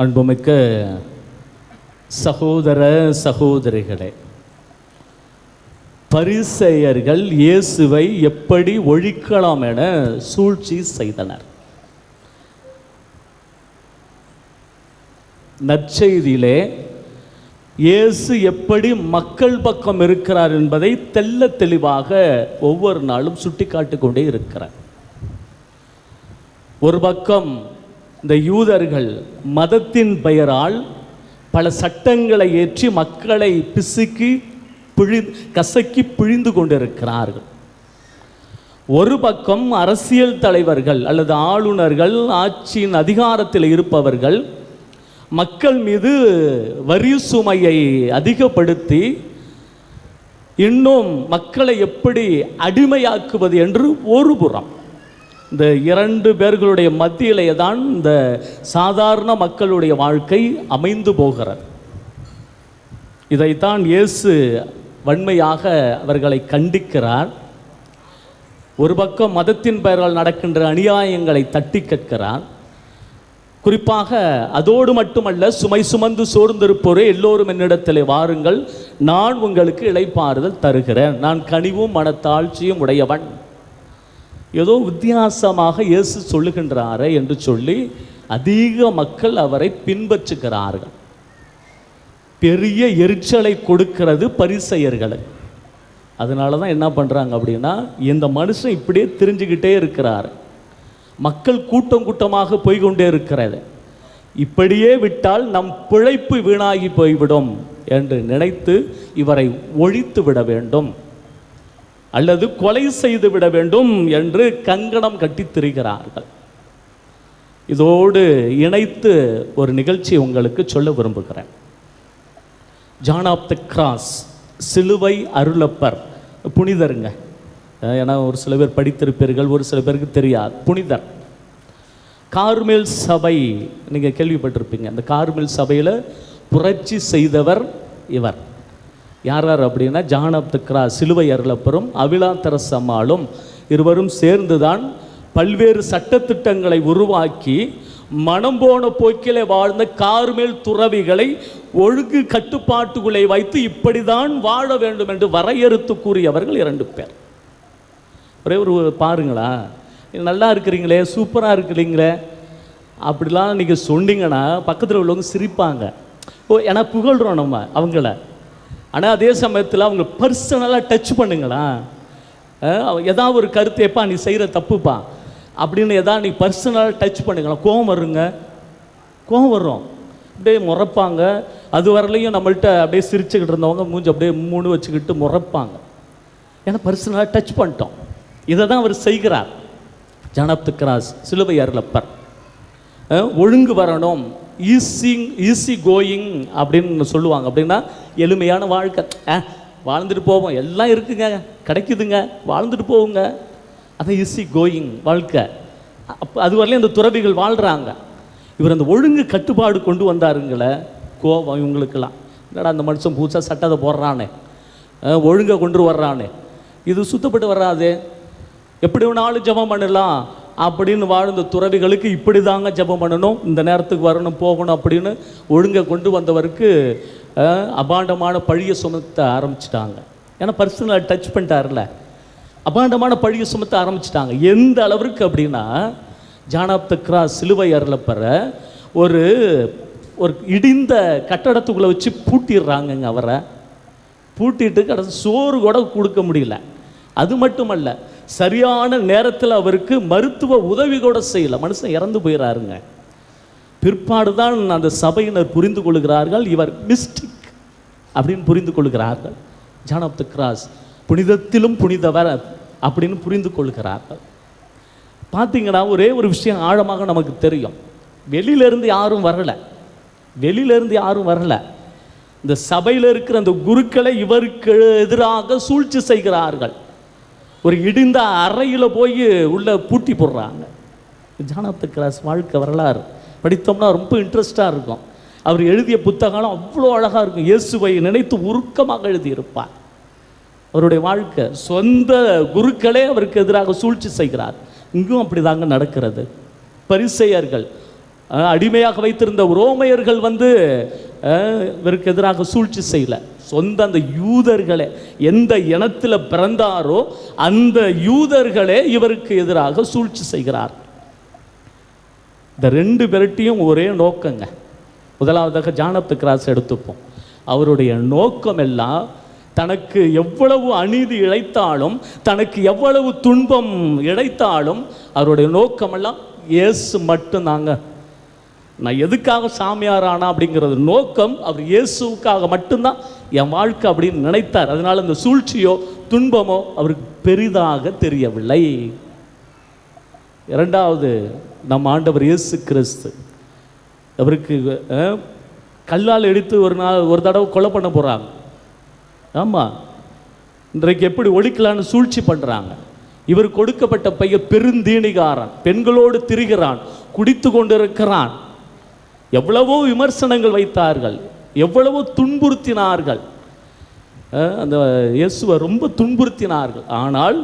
அன்புமிக்க சகோதர சகோதரிகளே பரிசெயர்கள் இயேசுவை எப்படி ஒழிக்கலாம் என சூழ்ச்சி செய்தனர். நற்செய்தியிலே இயேசு எப்படி மக்கள் பக்கம் இருக்கிறார் என்பதை தெல்ல தெளிவாக ஒவ்வொரு நாளும் சுட்டிக்காட்டிக் கொண்டே இருக்கிறார். ஒரு பக்கம் இந்த யூதர்கள் மதத்தின் பெயரால் பல சட்டங்களை ஏற்றி மக்களை பிசுக்கி பிழி கசக்கி பிழிந்து கொண்டிருக்கிறார்கள். ஒரு பக்கம் அரசியல் தலைவர்கள் அல்லது ஆளுநர்கள் ஆட்சியின் அதிகாரத்தில் இருப்பவர்கள் மக்கள் மீது வரி சுமையை அதிகப்படுத்தி இன்னும் மக்களை எப்படி அடிமையாக்குவது என்று ஒரு புறம். இந்த இரண்டு பேர்களுடைய மத்தியிலே தான் இந்த சாதாரண மக்களுடைய வாழ்க்கை அமைந்து போகிறது. இதைத்தான் இயேசு வன்மையாக அவர்களை கண்டிக்கிறார். ஒரு பக்கம் மதத்தின் பெயரால் நடக்கின்ற அநியாயங்களை தட்டி கேட்கிறார். குறிப்பாக அதோடு மட்டுமல்ல சுமை சுமந்து சோர்ந்திருப்போரே எல்லோரும் என்னிடத்தில் வாருங்கள் நான் உங்களுக்கு இளைப்பாறுதல் தருகிறேன். நான் கனிவும் மனத்தாழ்ச்சியும் உடையவன். ஏதோ வித்தியாசமாக இயேசு சொல்லுகின்றாரே என்று சொல்லி அதிக மக்கள் அவரை பின்பற்றுகிறார்கள். பெரிய எரிச்சலை கொடுக்கிறது பரிசெயர்களுக்கு அதனால தான் என்ன பண்ணுறாங்க அப்படின்னா இந்த மனுஷன் இப்படியே தெரிஞ்சுக்கிட்டே இருக்கிறார். மக்கள் கூட்டம் கூட்டமாக போய்கொண்டே இருக்கிறது. இப்படியே விட்டால் நம் பிழைப்பு வீணாகி போய்விடும் என்று நினைத்து இவரை ஒழித்து விட வேண்டும். அல்லது கொலை செய்து விட வேண்டும் என்று கங்கணம் கட்டித் திரிகிறார்கள். இதோடு இணைத்து ஒரு நிகழ்ச்சி உங்களுக்கு சொல்ல விரும்புகிறேன். ஜான் ஆஃப் த கிராஸ் சிலுவை அருளப்பர் புனிதருங்க. ஏன்னா ஒரு சில பேர் படித்திருப்பீர்கள் ஒரு சில பேருக்கு தெரியாது. புனிதர். கார்மேல் சபை நீங்கள் கேள்விப்பட்டிருப்பீங்க. அந்த கார்மேல் சபையில் புரட்சி செய்தவர் இவர். யார் யார் அப்படின்னா ஜான் ஆஃப் த கிராஸ் சிலுவை அருளப்பரும் அவிழா தெரசம்மாளும் இருவரும் சேர்ந்துதான் பல்வேறு சட்டத்திட்டங்களை உருவாக்கி மனம் போன போக்கிலே வாழ்ந்த கார்மேல் துறவிகளை ஒழுங்கு கட்டுப்பாட்டுக்குள்ளே வைத்து இப்படிதான் வாழ வேண்டும் என்று வரையறுத்து கூறியவர்கள் இரண்டு பேர். ஒரே ஒரு பாருங்களா நல்லா இருக்கிறீங்களே சூப்பராக இருக்கிறீங்களே. அப்படிலாம் நீங்கள் சொன்னீங்கன்னா பக்கத்தில் உள்ளவங்க சிரிப்பாங்க. ஓ ஏன்னா புகழ்கிறோம் நம்ம அவங்கள. ஆனால் அதே சமயத்தில் அவங்க பர்சனலாக டச் பண்ணுங்களா? ஏதாவது ஒரு கருத்து எப்பா நீ செய்கிற தப்புப்பா? அப்படின்னு எதாவது நீ பர்சனலாக டச் பண்ணுங்களா? கோவம் வருங்க. கோவம் வரும். அப்படியே முறைப்பாங்க. அது வரலையும் நம்மள்கிட்ட அப்படியே சிரிச்சுக்கிட்டு இருந்தவங்க மூஞ்சி அப்படியே மூணு வச்சுக்கிட்டு முறைப்பாங்க. ஏன்னா பர்சனலாக டச் பண்ணிட்டோம். இதை தான் அவர் செய்கிறார். ஜனப்து கிராஸ் சிலுவை அருளப்பர் ஒழுங்கு வரணும். ஈஸிங் ஈஸி கோயிங் அப்படின்னு சொல்லுவாங்க. அப்படின்னா எளிமையான வாழ்க்கை. ஆ வாழ்ந்துட்டு போவோம். எல்லாம் இருக்குங்க. கிடைக்குதுங்க. வாழ்ந்துட்டு போவோங்க. அதான் ஈஸி கோயிங் வாழ்க்கை. அப்போ அது வரலையும் அந்த துறவிகள் வாழ்கிறாங்க இவர் அந்த ஒழுங்கு கட்டுப்பாடு கொண்டு வந்தாருங்களே கோபம் இவங்களுக்கெல்லாம். என்னடா அந்த மனுஷன் புதுசாக சட்டத்தை போடுறானே? ஒழுங்கை கொண்டு வர்றானே? இது சுத்தப்பட்டு வராது? எப்படி வேணாலும் ஜெபம் பண்ணலாம். அப்படின்னு வாழ்ந்த துறவிகளுக்கு இப்படி தாங்க ஜெபம் பண்ணணும். இந்த நேரத்துக்கு வரணும் போகணும் அப்படின்னு ஒழுங்கை கொண்டு வந்தவருக்கு அபாண்டமான பழியை சுமத்த ஆரம்பிச்சிட்டாங்க. ஏன்னா பர்சனலாக டச் பண்ணிட்டார்ல அபாண்டமான பழியை சுமத்த ஆரம்பிச்சிட்டாங்க. எந்த அளவிற்கு அப்படின்னா ஜான் ஆஃப் த கிராஸ் சிலுவை அருளப்பற ஒரு ஒரு இடிந்த கட்டடத்துக்குள்ளே வச்சு பூட்டிடுறாங்கங்க அவரை. பூட்டிட்டு கடைசி சோறு கூட கொடுக்க முடியல. அது மட்டுமல்ல சரியான நேரத்தில் அவருக்கு மருத்துவ உதவி கூட செய்யல. மனுஷன் இறந்து போயிடறாருங்க பிற்பாடு தான் அந்த சபையினர் புரிந்து கொள்கிறார்கள். இவர் மிஸ்டிக் அப்படின்னு புரிந்து கொள்கிறார்கள். ஜான் ஆஃப் த கிராஸ் புனிதத்திலும் புனிதவர் அப்படின்னு புரிந்து கொள்கிறார்கள். பார்த்தீங்கன்னா ஒரே ஒரு விஷயம் ஆழமாக நமக்கு தெரியும். வெளியிலேருந்து யாரும் வரலை. வெளியிலேருந்து யாரும் வரலை. இந்த சபையில் இருக்கிற அந்த குருக்களை இவருக்கு எதிராக சூழ்ச்சி செய்கிறார்கள். ஒரு இடிந்த அறையில் போய் உள்ள பூட்டி போடுறாங்க. ஜானத்து கிராஸ் வாழ்க்கை வரலாறு. படித்தோம்னா ரொம்ப இன்ட்ரெஸ்டாக இருக்கும். அவர் எழுதிய புத்தகம் அவ்வளோ அழகாக இருக்கும். இயேசுவை நினைத்து உருக்கமாக எழுதியிருப்பார். அவருடைய வாழ்க்கை சொந்த குருக்களே அவருக்கு எதிராக சூழ்ச்சி செய்கிறார். இங்கும் அப்படிதாங்க நடக்கிறது. பரிசெயர்கள் அடிமையாக வைத்திருந்த ரோமையர்கள் வந்து இவருக்கு எதிராக சூழ்ச்சி செய்யலை. சொந்த அந்த யூதர்களே எந்த இனத்தில் பிறந்தாரோ அந்த யூதர்களே இவருக்கு எதிராக சூழ்ச்சி செய்கிறார். இந்த ரெண்டு பேர்ட்டையும் ஒரே நோக்கங்க. முதலாவதாக ஜானப் கிராஸ் எடுத்துப்போம். அவருடைய நோக்கம் எல்லாம் தனக்கு எவ்வளவு அநீதி இழைத்தாலும் தனக்கு எவ்வளவு துன்பம் இழைத்தாலும் அவருடைய நோக்கமெல்லாம் இயேசு மட்டும்தாங்க. நான் எதுக்காக சாமியார் ஆனா அப்படிங்கிறது நோக்கம் அவர் இயேசுவுக்காக மட்டும்தான் என் வாழ்க்கை அப்படின்னு நினைத்தார். அதனால் இந்த சூழ்ச்சியோ துன்பமோ அவருக்கு பெரிதாக தெரியவில்லை. இரண்டாவது நம் ஆண்டவர் இயேசு கிறிஸ்து. அவருக்கு கல்லால் எடுத்து ஒரு நாள் ஒரு தடவை கொலை பண்ண போகிறாங்க ஆமாம் இன்றைக்கு எப்படி ஒழிக்கலான்னு சூழ்ச்சி பண்ணுறாங்க இவர் கொடுக்கப்பட்ட பையன் பெருந்தீனிகாரன் பெண்களோடு திரிகிறான் குடித்து கொண்டிருக்கிறான். எவ்வளவோ விமர்சனங்கள் வைத்தார்கள் எவ்வளவோ துன்புறுத்தினார்கள். அந்த இயேசுவை ரொம்ப துன்புறுத்தினார்கள். ஆனால்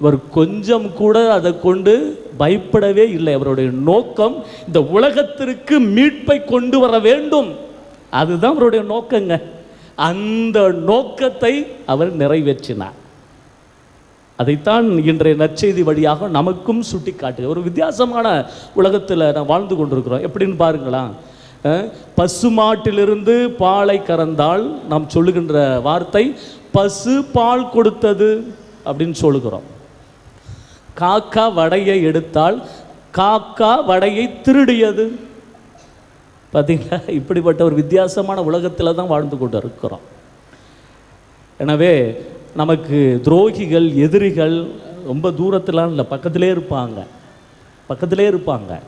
இவர் கொஞ்சம் கூட அதை கொண்டு பயப்படவே இல்லை. அவருடைய நோக்கம் இந்த உலகத்திற்கு மீட்பை கொண்டு வர வேண்டும். அதுதான் அவருடைய நோக்கங்க. அந்த நோக்கத்தை அவர் நிறைவேற்றினார். அதைத்தான் இன்றைய நற்செய்தி வழியாக நமக்கும் சுட்டி காட்டு ஒரு வித்தியாசமான உலகத்தில் நான் வாழ்ந்து கொண்டிருக்கிறோம். எப்படின்னு பாருங்களா பசு பசுமாட்டிலிருந்து பாலை கறந்தால் நாம் சொல்லுகின்ற வார்த்தை பசு பால் கொடுத்தது அப்படின்னு சொல்லுகிறோம். காக்கா வடையை எடுத்தால் காக்கா வடையை திருடியது. பார்த்தீங்களா இப்படிப்பட்ட ஒரு வித்தியாசமான உலகத்தில் தான் வாழ்ந்து கொண்டு இருக்கிறோம் எனவே நமக்கு துரோகிகள் எதிரிகள் ரொம்ப தூரத்துலாம் இல்லை பக்கத்திலே இருப்பாங்க. பக்கத்திலே இருப்பாங்க.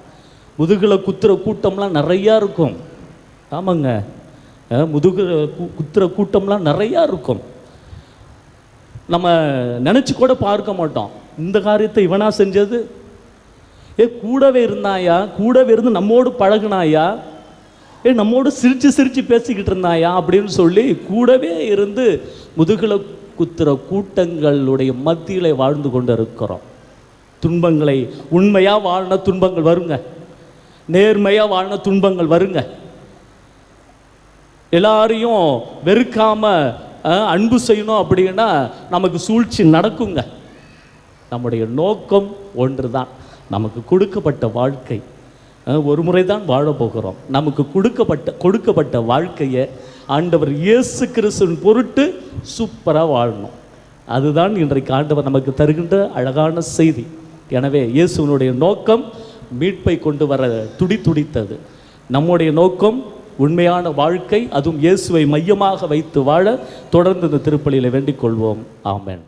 முதுகில் குத்துற கூட்டம்லாம் நிறையா இருக்கும். ஆமாங்க. அஹ், குத்துற கூட்டம்லாம் நிறையா இருக்கும். நம்ம நினச்சி கூட பார்க்க மாட்டோம். இந்த காரியத்தை இவனா செஞ்சது? ஏ கூடவே இருந்தாயா? கூடவே இருந்து நம்மோடு பழகுனாயா? ஏ நம்மோடு சிரித்து சிரித்து பேசிக்கிட்டு இருந்தாயா? அப்படின்னு சொல்லி கூடவே இருந்து முதுகில் குத்துற கூட்டங்களுடைய மத்தியிலே வாழ்ந்து கொண்டு இருக்கிறோம் துன்பங்களை உண்மையாக வாழ்ன துன்பங்கள் வருங்க. நேர்மையாக வாழ்ன துன்பங்கள் வருங்க. எல்லாரையும் வெறுக்காம அன்பு செய்யணும் அப்படின்னா நமக்கு சூழ்ச்சி நடக்குங்க. நம்முடைய நோக்கம் ஒன்று தான் நமக்கு கொடுக்கப்பட்ட வாழ்க்கை ஒரு முறை தான் வாழ போகிறோம். நமக்கு கொடுக்கப்பட்ட கொடுக்கப்பட்ட வாழ்க்கையை ஆண்டவர் இயேசு கிறிஸ்துவின் பொருட்டு சூப்பராக வாழணும். அதுதான் இன்றைக்கு ஆண்டவர் நமக்கு தருகின்ற அழகான செய்தி. எனவே இயேசுவனுடைய நோக்கம் மீட்பை கொண்டு வர துடி துடித்தது. நம்முடைய நோக்கம் உண்மையான வாழ்க்கை அதுவும் இயேசுவை மையமாக வைத்து வாழ தொடர்ந்து இந்த திருப்பலியில் வேண்டிக் கொள்வோம். ஆமேன்.